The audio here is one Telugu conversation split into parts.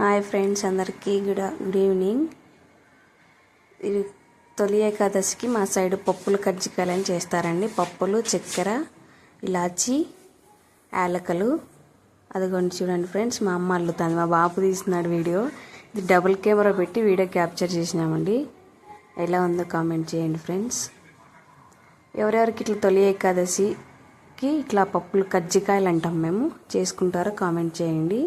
హాయ్ ఫ్రెండ్స్ అందరికీ గుడ్ గుడ్ ఈవినింగ్ ఇది తొలి ఏకాదశికి మా సైడ్ పప్పులు కజ్జికాయలని చేస్తారండి. పప్పులు చక్కెర ఇలాచి యాలకలు. అదిగోండి చూడండి ఫ్రెండ్స్ మా అమ్మ అల్లుతుంది. మా బాబు తీస్తున్నాడు వీడియో ఇది డబుల్ కెమెరా పెట్టి వీడియో క్యాప్చర్ చేసినామండి. ఎలా ఉందో కామెంట్ చేయండి ఫ్రెండ్స్ ఎవరెవరికి ఇట్లా తొలి ఏకాదశికి ఇట్లా పప్పులు కజ్జికాయలు అంటాం మేము చేసుకుంటారో కామెంట్ చేయండి.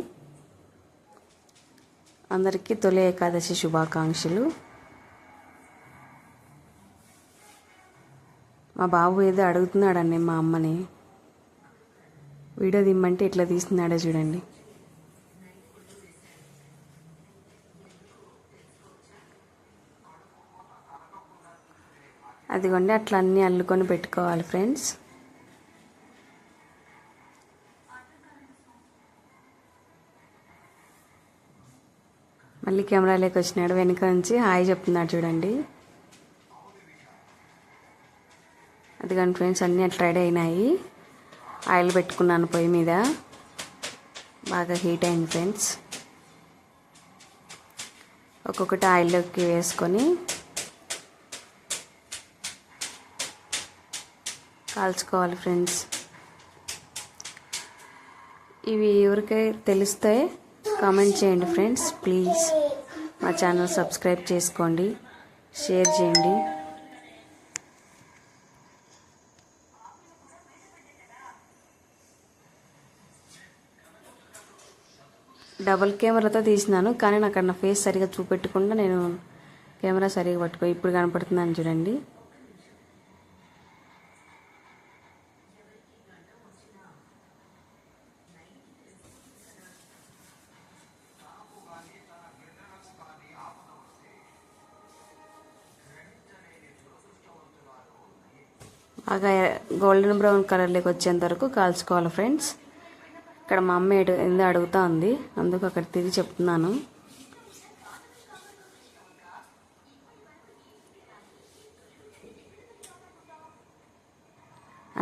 అందరికీ తొలి ఏకాదశి శుభాకాంక్షలు. మా బాబు ఏదో అడుగుతున్నాడండి మా అమ్మని. వీడియో దిమ్మంటే ఇట్లా తీస్తున్నాడే చూడండి. అదిగోండి అట్లా అన్నీ అల్లుకొని పెట్టుకోవాలి ఫ్రెండ్స్. మళ్ళీ కెమెరాలోకి వచ్చినాడు. వెనుక నుంచి హాయ్ చెప్తున్నాడు చూడండి. అదిగోండి ఫ్రెండ్స్ అన్నీ అట్లా రెడీ అయినాయి. ఆయిల్ పెట్టుకున్నాను పొయ్యి మీద. బాగా హీట్ అయింది ఫ్రెండ్స్. ఒక్కొక్కటి ఆయిల్లోకి వేసుకొని కాల్చుకోవాలి ఫ్రెండ్స్. ఇవి ఎవరికై తెలిస్తే కామెంట్ చేయండి ఫ్రెండ్స్. ప్లీజ్ మా ఛానల్ సబ్స్క్రైబ్ చేసుకోండి. షేర్ చేయండి. డబల్ కెమెరాతో తీసినాను కానీ నాకు అక్కడ నా ఫేస్ సరిగా చూపెట్టకుండా నేను కెమెరా సరిగా పట్టుకో ఇప్పుడు కనపడుతుందని చూడండి. బాగా గోల్డెన్ బ్రౌన్ కలర్లోకి వచ్చేంత వరకు కాల్చుకోవాలి ఫ్రెండ్స్. ఇక్కడ మా అమ్మ ఏడు ఏందో అడుగుతా ఉంది. అందుకు అక్కడ తిరిగి చెప్తున్నాను.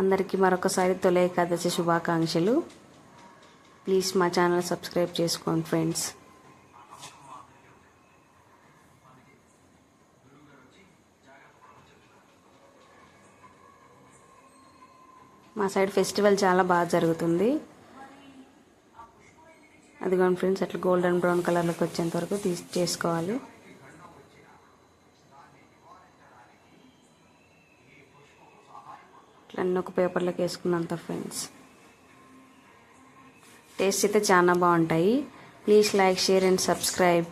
అందరికీ మరొకసారి తొలి ఏకాదశి శుభాకాంక్షలు. ప్లీజ్ మా ఛానల్ సబ్స్క్రైబ్ చేసుకోండి ఫ్రెండ్స్. మా సైడ్ ఫెస్టివల్ చాలా బాగా జరుగుతుంది. అదిగోండి ఫ్రెండ్స్ అట్లా గోల్డెన్ బ్రౌన్ కలర్లోకి వచ్చేంత వరకు తీసి చేసుకోవాలి. ఇట్లా అన్నీ ఒక పేపర్లోకి వేసుకున్నంత ఫ్రెండ్స్. టేస్ట్ అయితే చాలా బాగుంటాయి. Please like share and subscribe.